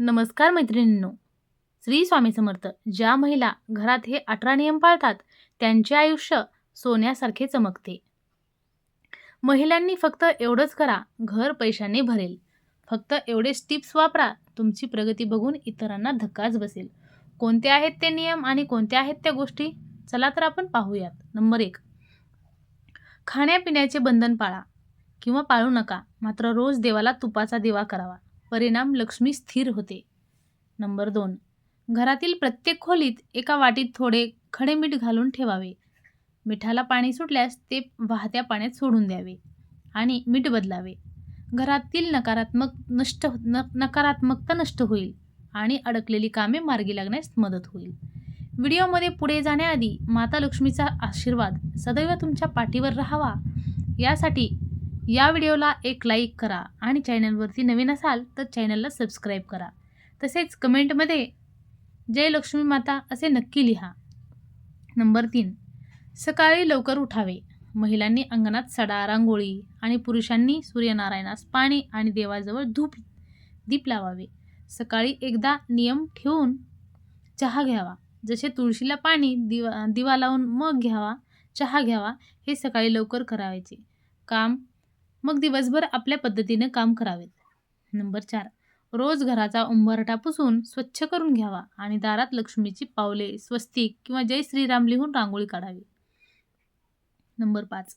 नमस्कार मैत्रिणींनो. श्री स्वामी समर्थ ज्या महिला घरात हे अठरा नियम पाळतात त्यांचे आयुष्य सोन्यासारखे चमकते. महिलांनी फक्त एवढंच करा घर पैशाने भरेल. फक्त एवढेच टिप्स वापरा तुमची प्रगती बघून इतरांना धक्काच बसेल. कोणते आहेत ते नियम आणि कोणत्या आहेत त्या गोष्टी? चला तर आपण पाहूयात. नंबर एक. खाण्यापिण्याचे बंधन पाळा किंवा पाळू नका मात्र रोज देवाला तुपाचा दिवा करावा. परिणाम लक्ष्मी स्थिर होते. नंबर दोन. घरातील प्रत्येक खोलीत एका वाटीत थोडे खडे मीठ घालून ठेवावे. मिठाला पाणी सुटल्यास ते वाहत्या पाण्यात सोडून द्यावे आणि मीठ बदलावे. घरातील नकारात्मक नष्ट हो, न नकारात्मकता नष्ट होईल आणि अडकलेली कामे मार्गी लागण्यास मदत होईल. व्हिडिओमध्ये पुढे जाण्याआधी माता लक्ष्मीचा आशीर्वाद सदैव तुमच्या पाठीवर राहावा. यासाठी या व्हिडिओला एक लाईक करा आणि चॅनलवरती नवीन असाल तर चॅनलला सबस्क्राईब करा. तसेच कमेंटमध्ये जय लक्ष्मी माता असे नक्की लिहा. नंबर तीन सकाळी लवकर उठावे. महिलांनी अंगणात सडा रांगोळी आणि पुरुषांनी सूर्यनारायणास पाणी आणि देवाजवळ धूप दीप लावावे. सकाळी एकदा नियम ठेवून चहा घ्यावा. जसे तुळशीला पाणी दिवा दिवा लावून मग घ्यावा चहा घ्यावा हे सकाळी लवकर करायचे काम मग दिवसभर आपल्या पद्धतीने काम करावेत. नंबर चार रोज घराचा उंबरठा पुसून स्वच्छ करून घ्यावा आणि दारात लक्ष्मीची पावले स्वस्तिक किंवा जय श्रीराम लिहून रांगोळी काढावी. नंबर पाच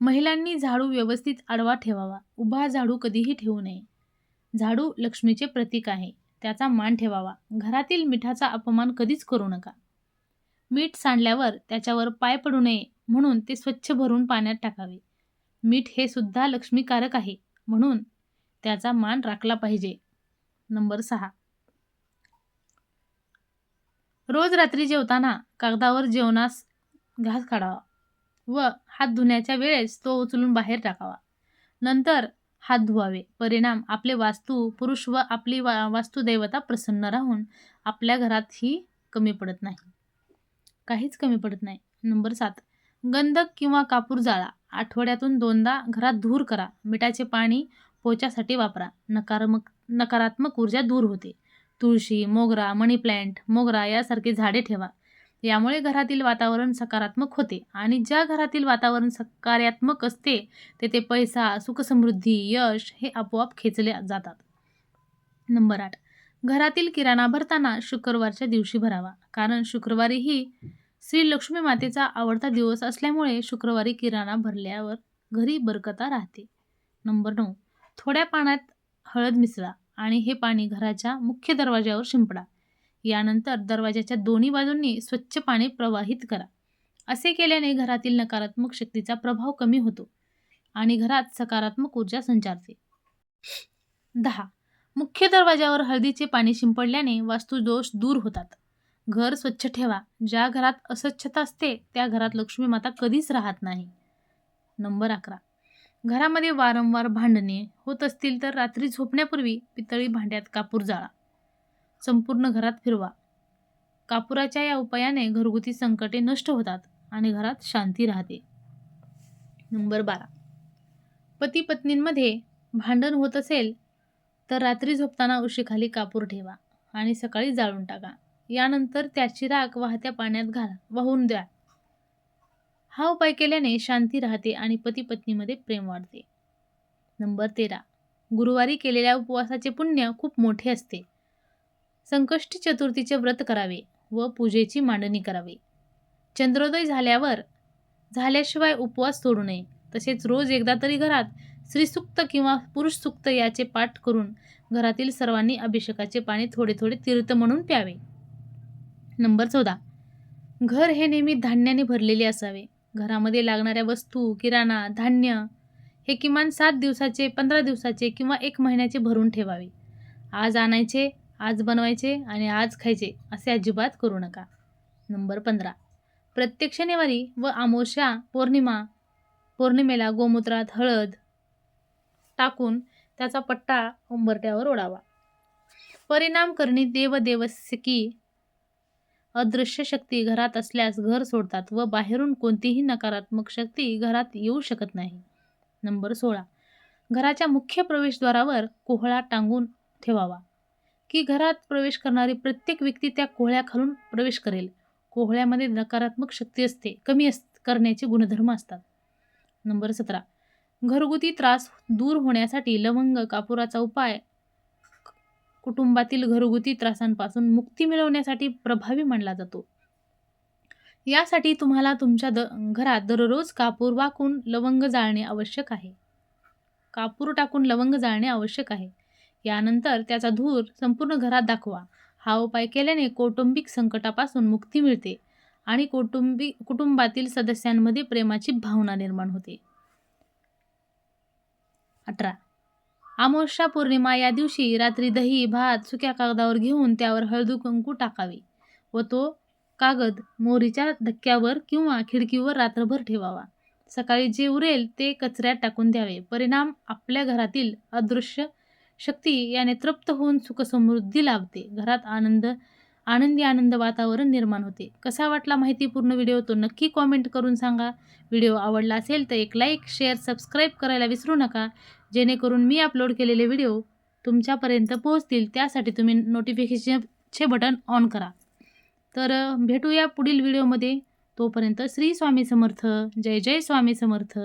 महिलांनी झाडू व्यवस्थित आडवा ठेवावा. उभा झाडू कधीही ठेवू नये. झाडू लक्ष्मीचे प्रतीक आहे. त्याचा मान ठेवावा. घरातील मिठाचा अपमान कधीच करू नका. मीठ सांडल्यावर त्याच्यावर पाय पडू नये म्हणून ते स्वच्छ भरून पाण्यात टाकावे. मीठ हे सुद्धा लक्ष्मीकारक आहे. म्हणून त्याचा मान राखला पाहिजे. नंबर सहा. रोज रात्री जेवताना कागदावर जेवणास घास काढावा व हात धुण्याच्या वेळेस तो उचलून बाहेर टाकावा. नंतर हात धुवावे. परिणाम आपले वास्तू पुरुष व आपली वा वास्तुदेवता प्रसन्न राहून आपल्या घरातही कमी पडत नाही. काहीच कमी पडत नाही. नंबर सात. गंधक किंवा कापूर जाळा. आठवड्यातून दोनदा घरात धूर करा. मिठाचे पाणी पोचासाठी वापरा. नकारात्मक नकारात्मक ऊर्जा दूर होते. तुळशी मोगरा मनी प्लॅन्ट मोगरा यासारखे झाडे ठेवा. यामुळे घरातील वातावरण सकारात्मक होते आणि ज्या घरातील वातावरण सकारात्मक असते तेथे पैसा सुखसमृद्धी यश हे आपोआप खेचले जातात. नंबर आठ. घरातील किराणा भरताना शुक्रवारच्या दिवशी भरावा. कारण शुक्रवारी ही श्री लक्ष्मी मातेचा आवडता दिवस असल्यामुळे शुक्रवारी किराणा भरल्यावर घरी बरकता राहते. नंबर नऊ. थोड्या पाण्यात हळद मिसळा आणि हे पाणी घराच्या मुख्य दरवाज्यावर शिंपडा. यानंतर दरवाजाच्या दोन्ही बाजूंनी स्वच्छ पाणी प्रवाहित करा. असे केल्याने घरातील नकारात्मक शक्तीचा प्रभाव कमी होतो आणि घरात सकारात्मक ऊर्जा संचारते. दहा. मुख्य दरवाजावर हळदीचे पाणी शिंपडल्याने वास्तुदोष दूर होतात. घर स्वच्छ ठेवा. ज्या घरात अस्वच्छता असते त्या घरात लक्ष्मी माता कधीच राहत नाही. नंबर अकरा. घरामध्ये वारंवार भांडणे होत असतील तर रात्री झोपण्यापूर्वी पितळी भांड्यात कापूर जाळा. संपूर्ण घरात फिरवा. कापुराच्या या उपायाने घरगुती संकटे नष्ट होतात आणि घरात शांती राहते. नंबर बारा. पती पत्नींमध्ये भांडण होत असेल तर रात्री झोपताना उशीखाली कापूर ठेवा आणि सकाळी जाळून टाका. यानंतर त्याची राख वाहत्या पाण्यात घाला वाहून द्या. हा उपाय केल्याने शांती राहते आणि पती पत्नीमध्ये प्रेम वाढते. नंबर तेरा. गुरुवारी केलेल्या उपवासाचे पुण्य खूप मोठे असते. संकष्टी चतुर्थीचे व्रत करावे व पूजेची मांडणी करावी. चंद्रोदय झाल्यावर झाल्याशिवाय उपवास सोडू नये. तसेच रोज एकदा तरी घरात स्त्रीसुक्त किंवा पुरुष सुक्त याचे पाठ करून घरातील सर्वांनी अभिषेकाचे पाणी थोडे थोडे तीर्थ म्हणून प्यावे. नंबर चौदा. घर हे नेहमी धान्याने भरलेले असावे. घरामध्ये लागणाऱ्या वस्तू किराणा धान्य हे किमान सात दिवसाचे पंधरा दिवसाचे किंवा एक महिन्याचे भरून ठेवावे. आज आणायचे आज बनवायचे आणि आज खायचे असे अजिबात करू नका. नंबर पंधरा. प्रत्येक शनिवारी व आमोशा पौर्णिमा पौर्णिमेला गोमूत्रात हळद टाकून त्याचा पट्टा उंबरट्यावर ओढावा. परिणाम करणी देवदेवसिकी अदृश्य शक्ती घरात असल्यास घर सोडतात व बाहेरून कोणतीही नकारात्मक शक्ती घरात येऊ शकत नाही. नंबर सोळा. घराच्या मुख्य प्रवेशद्वारावर कोहळा टांगून ठेवावा. की घरात प्रवेश करणारी प्रत्येक व्यक्ती त्या कोहळ्याखालून प्रवेश करेल. कोहळ्यामध्ये नकारात्मक शक्ती असते कमी अस करण्याचे गुणधर्म असतात. नंबर सतरा. घरगुती त्रास दूर होण्यासाठी लवंग कापुराचा उपाय कुटुंबातील घरगुती त्रासांपासून मुक्ती मिळवण्यासाठी प्रभावी मानला जातो. यासाठी तुम्हाला तुमच्या द घरात दररोज कापूर वाकून लवंग जाळणे आवश्यक आहे. कापूर टाकून लवंग जाळणे आवश्यक आहे. यानंतर त्याचा धूर संपूर्ण घरात दाखवा. हा उपाय केल्याने कौटुंबिक संकटापासून मुक्ती मिळते आणि कौटुंबिक कुटुंबातील सदस्यांमध्ये प्रेमाची भावना निर्माण होते. अठरा अमावस्या पौर्णिमा या दिवशी रात्री दही भात सुक्या कागदावर घेऊन त्यावर हळदू कुंकू टाकावे व तो कागद मोरीच्या धक्क्यावर किंवा खिडकीवर रात्रभर ठेवावा. सकाळी जे उरेल ते कचऱ्यात टाकून द्यावे. परिणाम आपल्या घरातील अदृश्य शक्ती याने तृप्त होऊन सुखसमृद्धी लाभते. घरात आनंद आनंदी आनंद वातावरण निर्माण होते. कसा वाटला माहितीपूर्ण व्हिडिओ तो नक्की कॉमेंट करून सांगा. व्हिडिओ आवडला असेल तर एक लाईक शेअर सबस्क्राईब करायला विसरू नका. जेणेकरून मी अपलोड केलेले व्हिडिओ तुमच्यापर्यंत पोहोचतील. त्यासाठी तुम्ही नोटिफिकेशनचे बटन ऑन करा. तर भेटूया पुढील व्हिडिओमध्ये तोपर्यंत श्री स्वामी समर्थ. जय जय स्वामी समर्थ.